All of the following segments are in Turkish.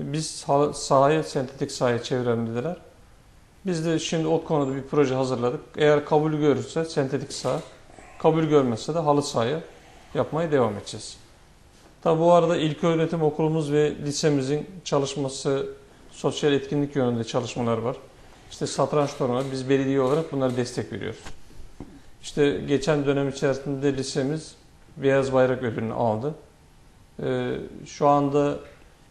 Biz sah- sahaya, sentetik sahaya çevirelim dediler. Biz de şimdi o konuda bir proje hazırladık. Eğer kabul görürse sentetik saha, kabul görmezse de halı sahaya yapmaya devam edeceğiz. Tabi bu arada ilk öğretim okulumuz ve lisemizin çalışması, sosyal etkinlik yönünde çalışmalar var. İşte satranç turnuvaları, biz belediye olarak bunlara destek veriyoruz. İşte geçen dönem içerisinde lisemiz Beyaz Bayrak ödülünü aldı. Ee, şu anda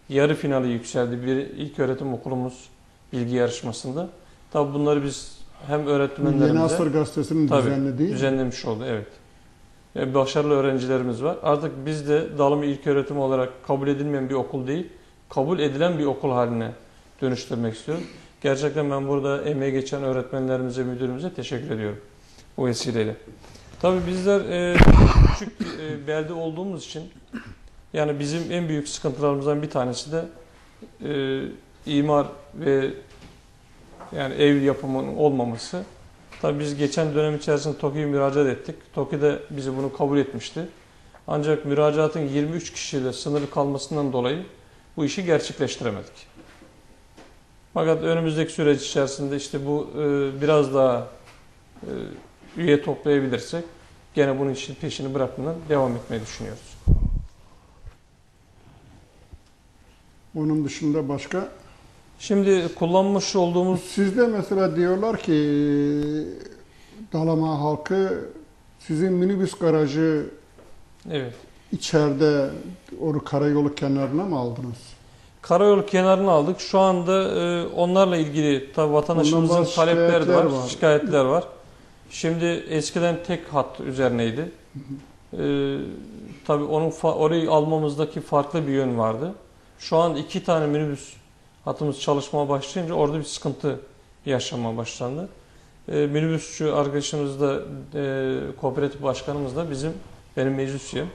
yarı finali yükseldi bir ilk öğretim okulumuz bilgi yarışmasında. Tabi bunları biz hem Yeni öğretmenlerimize Asır Gazetesi'nin Tabii, düzenlediği. düzenlemiş oldu evet. Başarılı öğrencilerimiz var. Artık biz de Dalımı İlköğretim olarak kabul edilmeyen bir okul değil, kabul edilen bir okul haline dönüştürmek istiyoruz. Gerçekten ben burada emeği geçen öğretmenlerimize, müdürümüze teşekkür ediyorum bu vesileyle. Tabii bizler e, küçük e, belde olduğumuz için yani bizim en büyük sıkıntılarımızdan bir tanesi de e, imar ve yani ev yapımının olmaması. Tabii biz geçen dönem içerisinde TOKİ'ye müracaat ettik. TOKİ de bizi bunu kabul etmişti. Ancak müracaatın 23 kişiyle sınırlı kalmasından dolayı bu işi gerçekleştiremedik. Fakat önümüzdeki süreç içerisinde işte bu e, biraz daha e, üye toplayabilirsek gene bunun için peşini bırakmadan devam etmeyi düşünüyoruz. Onun dışında başka. Şimdi kullanmış olduğumuz Sizde mesela diyorlar ki Dalama halkı sizin minibüs garajı evet içeride onu karayolu kenarına mı aldınız? Karayolu kenarına aldık. Şu anda e, onlarla ilgili tabii vatandaşımızın talepleri var, var. şikayetler var. Şimdi eskiden tek hat üzerineydi. E, tabii onun orayı almamızdaki farklı bir yön vardı. Şu an iki tane minibüs hatımız çalışmaya başlayınca orada bir sıkıntı yaşamaya başlandı. E, minibüsçü arkadaşımız da e, kooperatif başkanımız da bizim benim meclis üyem.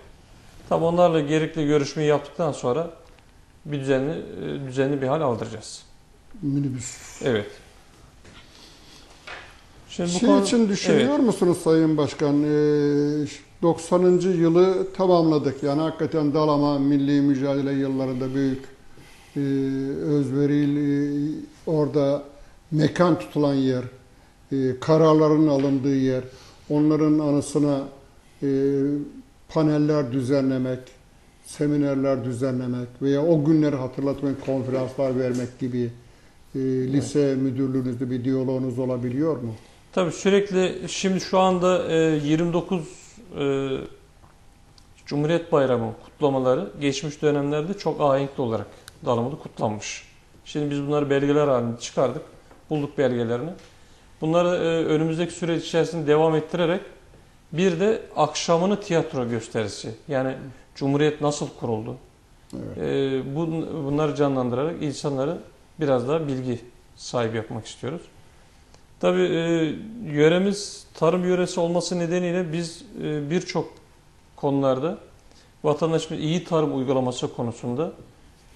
Tabii onlarla gerekli görüşmeyi yaptıktan sonra bir düzenli e, düzenli bir hal aldıracağız. Minibüs. Evet. Şimdi şey konu- için düşünüyor musunuz Sayın Başkan? Ee, 90. yılı tamamladık. Yani hakikaten Dalama milli mücadele yıllarında büyük e, özverili e, orada mekan tutulan yer, e, kararların alındığı yer, onların anısına e, paneller düzenlemek, seminerler düzenlemek veya o günleri hatırlatmak, konferanslar vermek gibi e, lise müdürlüğünüzde bir diyaloğunuz olabiliyor mu? Tabii sürekli şimdi şu anda e, 29 e, Cumhuriyet Bayramı kutlamaları geçmiş dönemlerde çok ahenkli olarak Dalaman'da kutlanmış. Şimdi biz bunları belgeler halinde çıkardık. Bulduk belgelerini. Bunları e, önümüzdeki süreç içerisinde devam ettirerek bir de akşamını tiyatro gösterisi. Yani Cumhuriyet nasıl kuruldu? Evet. E, bun, bunları canlandırarak insanları biraz daha bilgi sahibi yapmak istiyoruz. Tabii e, yöremiz tarım yöresi olması nedeniyle biz e, birçok konularda vatandaşımız iyi tarım uygulaması konusunda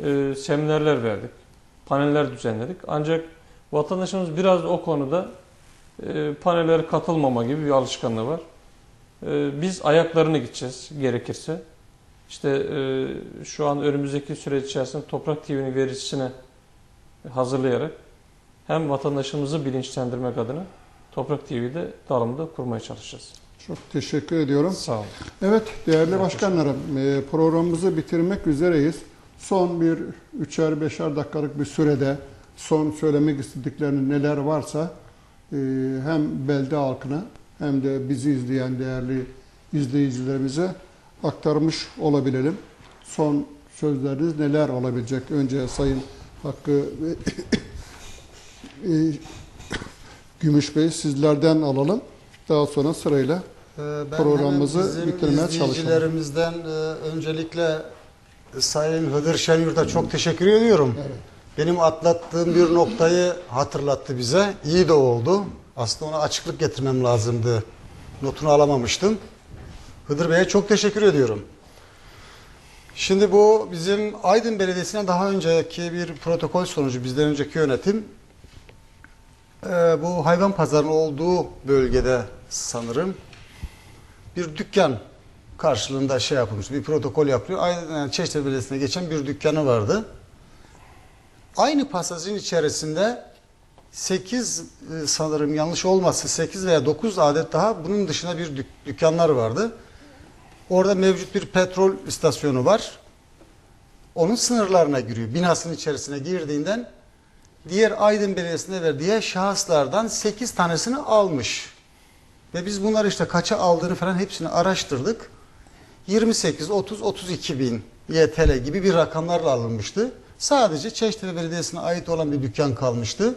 e, seminerler verdik, paneller düzenledik. Ancak vatandaşımız biraz o konuda e, panellere katılmama gibi bir alışkanlığı var. E, biz ayaklarını gideceğiz gerekirse. İşte e, şu an önümüzdeki süreç içerisinde Toprak TV'nin vericisine hazırlayarak hem vatandaşımızı bilinçlendirmek adına Toprak TV'de dalımda kurmaya çalışacağız. Çok teşekkür ediyorum. Sağ olun. Evet değerli Evet, başkanlarım e, programımızı bitirmek üzereyiz. Son bir üçer beşer dakikalık bir sürede son söylemek istedikleriniz neler varsa e, hem belde halkına hem de bizi izleyen değerli izleyicilerimize aktarmış olabilelim. Son sözleriniz neler olabilecek? Önce Sayın Hakkı e, Gümüş Bey sizlerden alalım. Daha sonra sırayla Ee, Ben Programımızı bitirmeye çalışalım. e, öncelikle Sayın Hıdır Şenyurt'a çok teşekkür ediyorum. Evet. Benim atlattığım bir noktayı hatırlattı bize. İyi de oldu. Aslında ona açıklık getirmem lazımdı. Notunu alamamıştım. Hıdır Bey'e çok teşekkür ediyorum. Şimdi bu bizim Aydın Belediyesi'ne daha önceki bir protokol sonucu bizden önceki yönetim e, bu hayvan pazarının olduğu bölgede sanırım bir dükkan karşılığında şey yapılmış, bir protokol yapılıyor. Yani Çeşme Belediyesi'ne geçen bir dükkanı vardı. Aynı pasajın içerisinde 8 e, sanırım yanlış olmazsa 8 veya 9 adet daha bunun dışında bir dük- dükkanlar vardı. Orada mevcut bir petrol istasyonu var. Onun sınırlarına giriyor. Binasının içerisine girdiğinden diğer Aydın Belediyesi'ne verdiği şahıslardan 8 tanesini almış. Ve biz bunları işte kaça aldığını falan hepsini araştırdık. 28, 30, 32 bin YTL gibi bir rakamlarla alınmıştı. Sadece Çeşme Belediyesi'ne ait olan bir dükkan kalmıştı.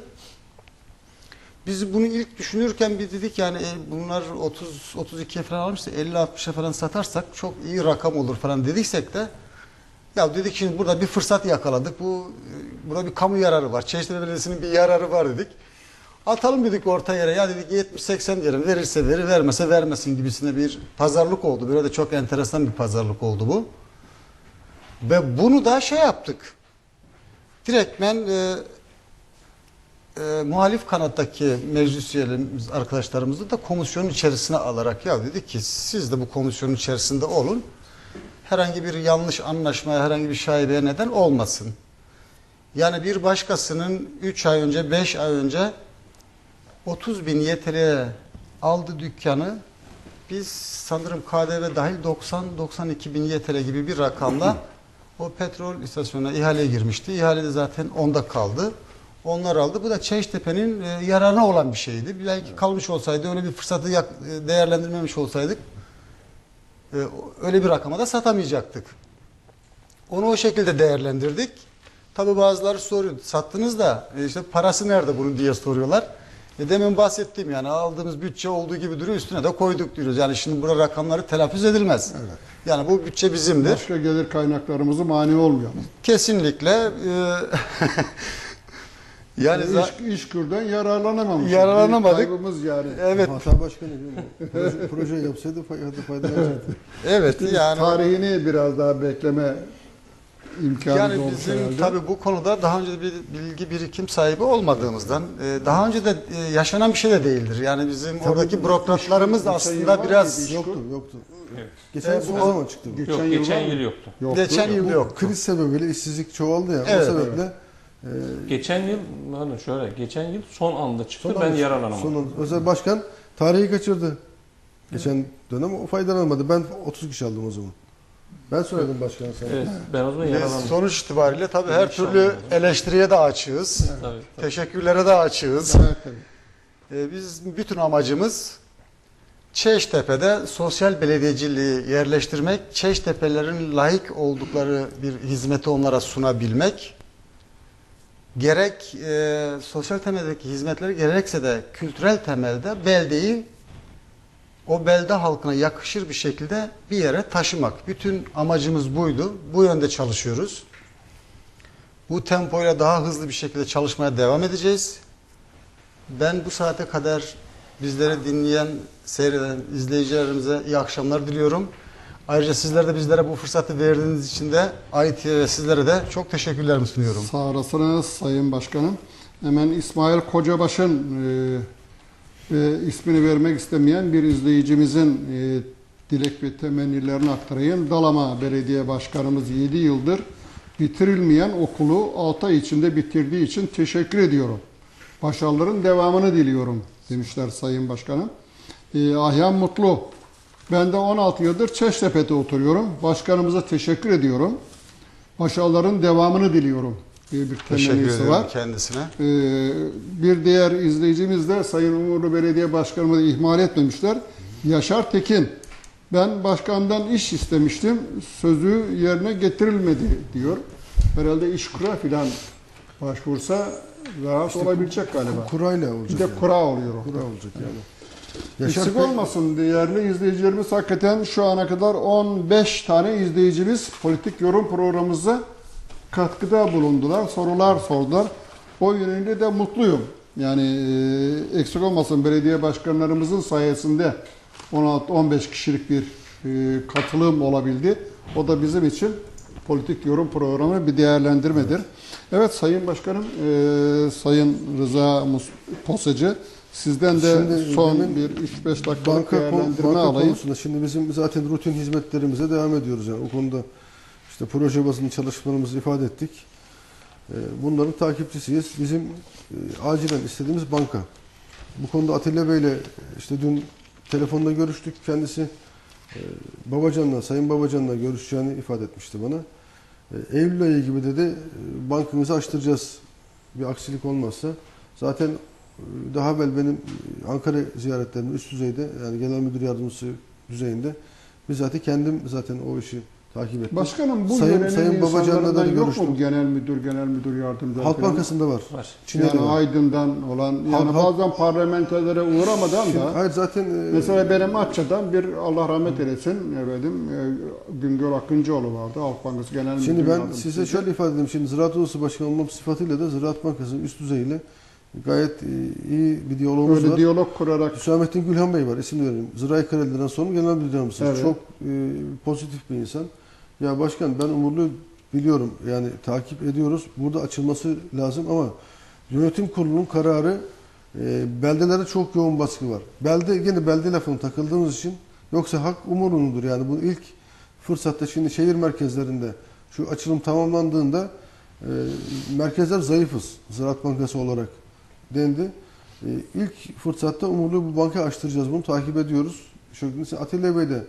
Biz bunu ilk düşünürken bir dedik yani e, bunlar 30 32'ye falan almışsa 50 60'a falan satarsak çok iyi rakam olur falan dediksek de ya dedik şimdi burada bir fırsat yakaladık. Bu e, burada bir kamu yararı var. Çeşme Belediyesi'nin bir yararı var dedik. Atalım dedik orta yere. Ya dedik 70-80 diyelim. Verirse verir, vermese vermesin gibisine bir pazarlık oldu. Böyle de çok enteresan bir pazarlık oldu bu. Ve bunu da şey yaptık. Direktmen e, e, muhalif kanattaki meclis üyelerimiz, arkadaşlarımızı da komisyonun içerisine alarak ya dedik ki siz de bu komisyonun içerisinde olun. Herhangi bir yanlış anlaşmaya, herhangi bir şaibeye neden olmasın. Yani bir başkasının 3 ay önce, 5 ay önce 30 bin YTL'ye aldı dükkanı. Biz sanırım KDV dahil 90-92 bin YTL gibi bir rakamla o petrol istasyonuna ihaleye girmişti. İhale de zaten onda kaldı. Onlar aldı. Bu da Çeştepe'nin e, yararına olan bir şeydi. Belki kalmış olsaydı öyle bir fırsatı e, değerlendirmemiş olsaydık e, öyle bir rakama da satamayacaktık. Onu o şekilde değerlendirdik. Tabi bazıları soruyor. Sattınız da e, işte parası nerede bunun diye soruyorlar. E demin bahsettiğim yani aldığımız bütçe olduğu gibi duruyor üstüne de koyduk diyoruz. Yani şimdi burada rakamları telaffuz edilmez. Yani bu bütçe bizimdir. Başka gelir kaynaklarımızı mani olmayalım. Kesinlikle e, yani Yani za- iş, işgürden yararlanamamışız. Yararlanamadık. Büyük Kaybımız yani. evet Hata başkanı? Proje, proje yapsaydı fay- hadi faydalanacaktı. evet yani Tarihini biraz daha bekleme imkanımız Yani olmuş bizim herhalde. tabii bu konuda daha önce bir bilgi birikim sahibi olmadığımızdan e, daha önce de e, yaşanan bir şey de değildir. Yani bizim oradaki bürokratlarımız da aslında biraz yoktu, yoktu. Evet. Geçen Evet, yıl zaman çıktı? Geçen Yok yıl geçen yıl yoktu. Yoktu. geçen yıl Bu yok. kriz sebebiyle işsizlik çoğaldı ya. Evet, o sebeple e, Geçen yıl hani şöyle geçen yıl son anda çıktı son ben anda- yararlanamadım. son anda- Özel başkan tarihi kaçırdı. Geçen dönem o faydalanamadı. Ben 30 kişi aldım o zaman. Ben söyledim başkan sana. Evet ben o zaman yararlandım. sonuç itibariyle tabii her türlü eleştiriye de açığız. Tabii, tabii. Teşekkürlere de açığız. Evet, tabii. E, biz bütün amacımız Çeştepe'de sosyal belediyeciliği yerleştirmek, Çeştepelerin layık oldukları bir hizmeti onlara sunabilmek, gerek e, sosyal temeldeki hizmetleri gerekse de kültürel temelde beldeyi o belde halkına yakışır bir şekilde bir yere taşımak. Bütün amacımız buydu. Bu yönde çalışıyoruz. Bu tempoyla daha hızlı bir şekilde çalışmaya devam edeceğiz. Ben bu saate kadar bizleri dinleyen, seyreden izleyicilerimize iyi akşamlar diliyorum. Ayrıca sizler de bizlere bu fırsatı verdiğiniz için de AIT sizlere de çok teşekkürlerimi sunuyorum. Sağ olasınız Sayın Başkanım. Hemen İsmail Kocabaş'ın e, ve ismini vermek istemeyen bir izleyicimizin e, dilek ve temennilerini aktarayım. Dalama Belediye Başkanımız 7 yıldır bitirilmeyen okulu 6 ay içinde bitirdiği için teşekkür ediyorum. Başarıların devamını diliyorum demişler Sayın Başkanım. E, Ahyan Mutlu. Ben de 16 yıldır Çeştepe'de oturuyorum. Başkanımıza teşekkür ediyorum. Başarıların devamını diliyorum diye bir temennisi var. kendisine. Ee, bir diğer izleyicimiz de Sayın Umurlu Belediye Başkanımızı ihmal etmemişler. Yaşar Tekin. Ben başkandan iş istemiştim. Sözü yerine getirilmedi diyor. Herhalde iş kura filan başvursa rahat olabilecek galiba. Kurayla olacak. Bir de yani. kura oluyor. Kura olacak yani. Yaşar Eksik Pek- olmasın değerli izleyicilerimiz hakikaten şu ana kadar 15 tane izleyicimiz politik yorum programımıza katkıda bulundular, sorular sordular. O yönüyle de mutluyum. Yani e, eksik olmasın belediye başkanlarımızın sayesinde 16-15 kişilik bir e, katılım olabildi. O da bizim için politik yorum programı bir değerlendirmedir. Evet Sayın Başkanım, e, Sayın Rıza Mus- Posacı sizden de Şimdi son bir 3-5 dakikalık Banka, değerlendirme banka alayım. konusunda şimdi bizim zaten rutin hizmetlerimize devam ediyoruz. Yani o konuda işte proje bazında çalışmalarımızı ifade ettik. e, bunların takipçisiyiz. Bizim e, acilen istediğimiz banka. Bu konuda Atilla Bey'le işte dün telefonda görüştük. Kendisi e, Babacan'la, Sayın Babacan'la görüşeceğini ifade etmişti bana. E, Eylül ayı gibi dedi e, bankamızı açtıracağız bir aksilik olmazsa. Zaten e, daha evvel benim Ankara ziyaretlerimde üst düzeyde yani genel müdür yardımcısı düzeyinde bizzat kendim zaten o işi takip ettim. Başkanım bu Sayın- Sayın Babacan'la da yok görüştüm. mu genel müdür, genel müdür yardımcısı? Halk? Bankası'nda var. Var. Çin'de yani var. Aydın'dan olan, yani Halk- bazen parlamentolara uğramadan Şimdi, da hayır zaten e, Mesela benim Atça'dan bir Allah rahmet eylesin efendim e, Güngör Akıncıoğlu vardı Halk Bankası Genel Müdür Şimdi ben Yardımcısı. size şöyle ifade edeyim. Şimdi Ziraat Odası Başkanı olmam sıfatıyla da Ziraat Bankası'nın üst düzeyiyle gayet iyi bir diyalogumuz Öyle var. diyalog kurarak Hüsamettin Gülhan Bey var. isim veriyorum. Zirai Kareli'den sonra genel müdür yardımcısı. Evet. Çok e, pozitif bir insan. Ya başkan ben Umurlu biliyorum. Yani takip ediyoruz. Burada açılması lazım ama yönetim kurulunun kararı e, beldelerde çok yoğun baskı var. Belde yine belde lafını takıldığımız için yoksa hak Umurlu'nudur. Yani bu ilk fırsatta şimdi şehir merkezlerinde şu açılım tamamlandığında e, merkezler zayıfız Ziraat Bankası olarak dendi. E, ilk fırsatta Umurlu bu banka açtıracağız. Bunu takip ediyoruz. Şöyle Atilla Bey de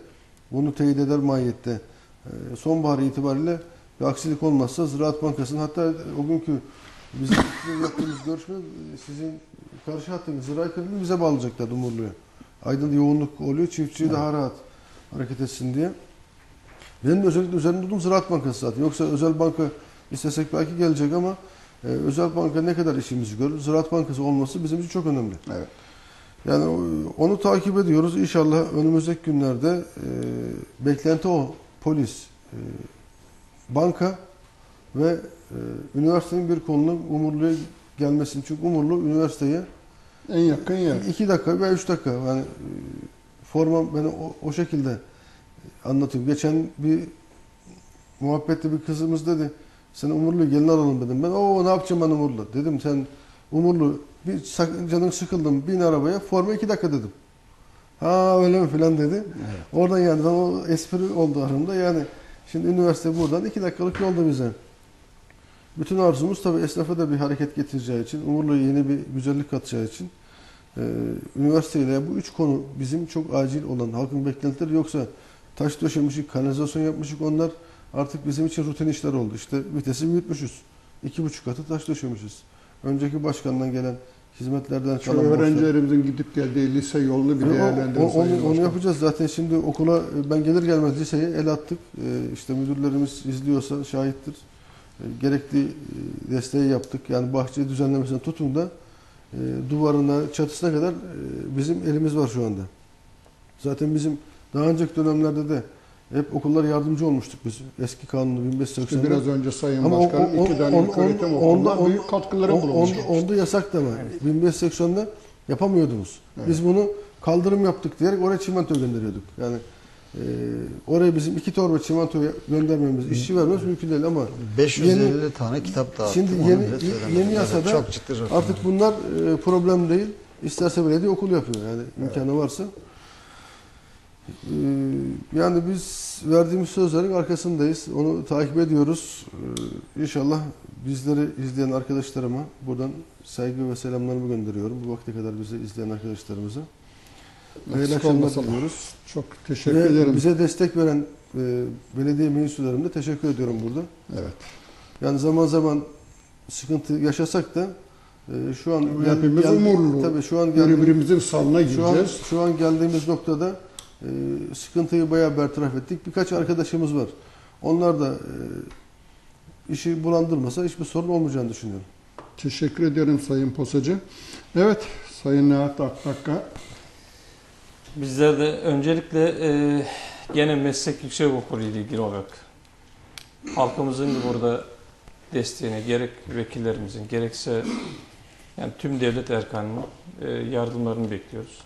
bunu teyit eder mahiyette. E, sonbahar itibariyle bir aksilik olmazsa Ziraat Bankası'nın hatta o günkü bizim yaptığımız görüşme e, sizin karşı hattınız Ziraat Kredi'ni bize bağlayacaklar Umurlu'ya. Aydın'da yoğunluk oluyor. Çiftçi daha rahat hareket etsin diye. Benim de özellikle üzerinde durduğum Ziraat Bankası zaten. Yoksa özel banka istesek belki gelecek ama e, özel banka ne kadar işimizi görür? Ziraat Bankası olması bizim için çok önemli. evet. Yani o- onu takip ediyoruz. İnşallah önümüzdeki günlerde e, beklenti o. Polis, e, banka ve e, üniversitenin bir konunun Umurlu'ya gelmesini. Çünkü Umurlu üniversiteye en yakın yer. iki dakika veya üç dakika. Yani e, forma beni o, o şekilde anlatıyorum. Geçen bir muhabbette bir kızımız dedi. Sen Umurlu'yu gelin alalım dedim. Ben o ne yapacağım ben Umurlu? Dedim sen Umurlu bir canın sıkıldım bin arabaya forma iki dakika dedim. Ha öyle mi filan dedi. Oradan yani ben o espri oldu aramda yani. Şimdi üniversite buradan iki dakikalık yolda bize. Bütün arzumuz tabii esnafa da bir hareket getireceği için, Umurlu'ya yeni bir güzellik katacağı için e, üniversiteyle bu üç konu bizim çok acil olan halkın beklentileri yoksa taş döşemişik, kanalizasyon yapmışık onlar artık bizim için rutin işler oldu. İşte vitesi büyütmüşüz. İki buçuk katı taş döşemişiz. Önceki başkandan gelen hizmetlerden Şu kalan borçlar- öğrencilerimizin gidip geldiği lise yolunu bir Sayın onu, onu yapacağız. Zaten şimdi okula ben gelir gelmez liseye el attık. E, işte müdürlerimiz izliyorsa şahittir. E, gerekli e, desteği yaptık. Yani bahçe düzenlemesine tutun da e, duvarına, çatısına kadar e, bizim elimiz var şu anda. Zaten bizim daha önceki dönemlerde de hep okullar yardımcı olmuştuk biz. Eski kanunu İşte 1580'de. biraz önce Sayın Ama Başkanım o- iki tane on- on- okulunda onda- büyük katkıları On- bulunmuş. onda, onda yasak da var. 1580'de yapamıyordunuz. Evet. Biz bunu kaldırım yaptık diyerek oraya çimento gönderiyorduk. Yani e, oraya bizim iki torba çimento göndermemiz, işçi vermemiz mümkün değil ama 550 tane kitap dağıttım. Şimdi yeni- yeni Evet, yasada çok ciddi artık bunlar e, problem değil. İsterse belediye okul yapıyor yani imkanı varsa. E, yani biz verdiğimiz sözlerin arkasındayız. Onu takip ediyoruz. E, İnşallah bizleri izleyen arkadaşlarıma buradan saygı ve selamlarımı gönderiyorum. Bu vakte kadar bizi izleyen arkadaşlarımıza. Hayırlı akşamlar diliyoruz. Çok teşekkür Ve ederim. bize destek veren e, belediye meclislerine de teşekkür ediyorum burada. Evet. Yani zaman zaman sıkıntı yaşasak da e, şu an Hepimiz umurlu. Tabii şu an geldi, Birbirimizin salına şu an gireceğiz. şu an geldiğimiz noktada e, sıkıntıyı bayağı bertaraf ettik. Birkaç arkadaşımız var. Onlar da e, işi bulandırmasa hiçbir sorun olmayacağını düşünüyorum. Teşekkür ederim Sayın Posacı. Evet Sayın Nihat Akbakka. Bizler de öncelikle e, gene meslek yüksek okulu ile ilgili olarak halkımızın da burada desteğine gerek vekillerimizin gerekse yani tüm devlet erkanının e, yardımlarını bekliyoruz.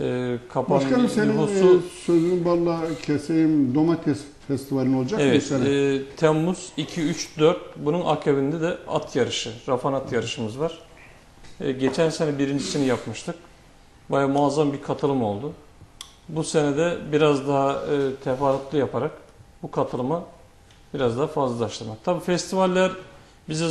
E, kapan Başkanım senin nüfusu- e, sözünü balla keseyim domates festivali olacak mı Evet, sene? e, Temmuz 2, 3, 4 bunun akabinde de at yarışı, rafan at yarışımız var. E, geçen sene birincisini yapmıştık. Baya muazzam bir katılım oldu. Bu sene de biraz daha e, teferruatlı yaparak bu katılımı biraz daha fazlalaştırmak. Tabii festivaller bize